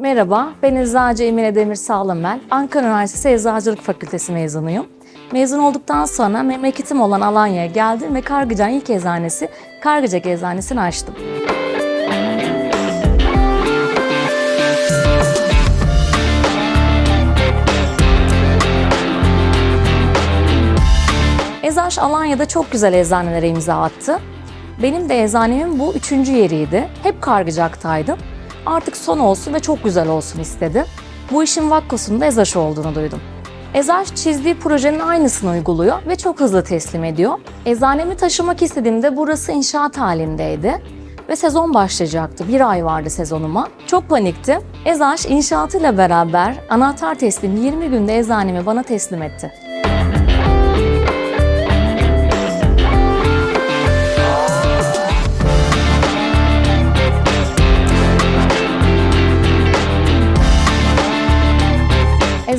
Merhaba, ben Eczacı Emine Demir Sağlamel. Ankara Üniversitesi Eczacılık Fakültesi mezunuyum. Mezun olduktan sonra memleketim olan Alanya'ya geldim ve Kargıcan ilk eczanesi Kargıcak Eczanesi'ni açtım. Ezaş Alanya'da çok güzel eczanelere imza attı. Benim de eczanemin bu üçüncü yeriydi. Hep Kargıcak'taydım. Artık son olsun ve çok güzel olsun istedim. Bu işin vakkosunda Ezaş olduğunu duydum. Ezaş çizdiği projenin aynısını uyguluyor ve çok hızlı teslim ediyor. Eczanemi taşımak istediğimde burası inşaat halindeydi ve sezon başlayacaktı. Bir ay vardı sezonuma. Çok paniktim. Ezaş inşaatıyla beraber anahtar teslim 20 günde eczanemi bana teslim etti.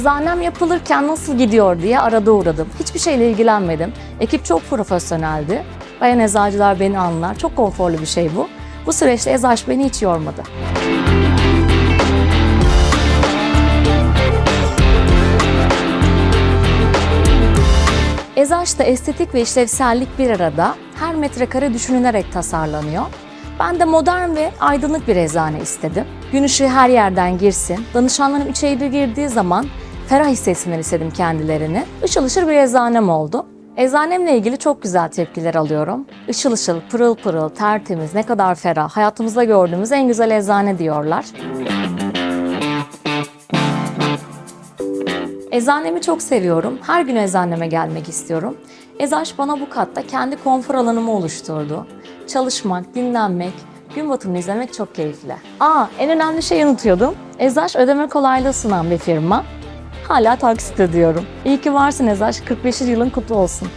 Eczanem yapılırken nasıl gidiyor diye arada uğradım. Hiçbir şeyle ilgilenmedim. Ekip çok profesyoneldi. Bayan eczacılar beni anlar. Çok konforlu bir şey bu. Bu süreçte Ezaş beni hiç yormadı. Ezaş'ta estetik ve işlevsellik bir arada her metrekare düşünülerek tasarlanıyor. Ben de modern ve aydınlık bir eczane istedim. Gün ışığı her yerden girsin. Danışanlarım içeri girdiği zaman ferah hissetsinler istedim kendilerini. Işıl ışıl bir eczanem oldu. Eczanemle ilgili çok güzel tepkiler alıyorum. Işıl ışıl, pırıl pırıl, tertemiz, ne kadar ferah, hayatımızda gördüğümüz en güzel eczane diyorlar. Eczanemi çok seviyorum. Her gün eczaneme gelmek istiyorum. Ezaş bana bu katta kendi konfor alanımı oluşturdu. Çalışmak, dinlenmek, gün batımını izlemek çok keyifli. Aa, en önemli şeyi unutuyordum. Ezaş ödeme kolaylığı sunan bir firma. Hala taksit ediyorum. İyi ki varsın Ezaş. 45. yılın kutlu olsun.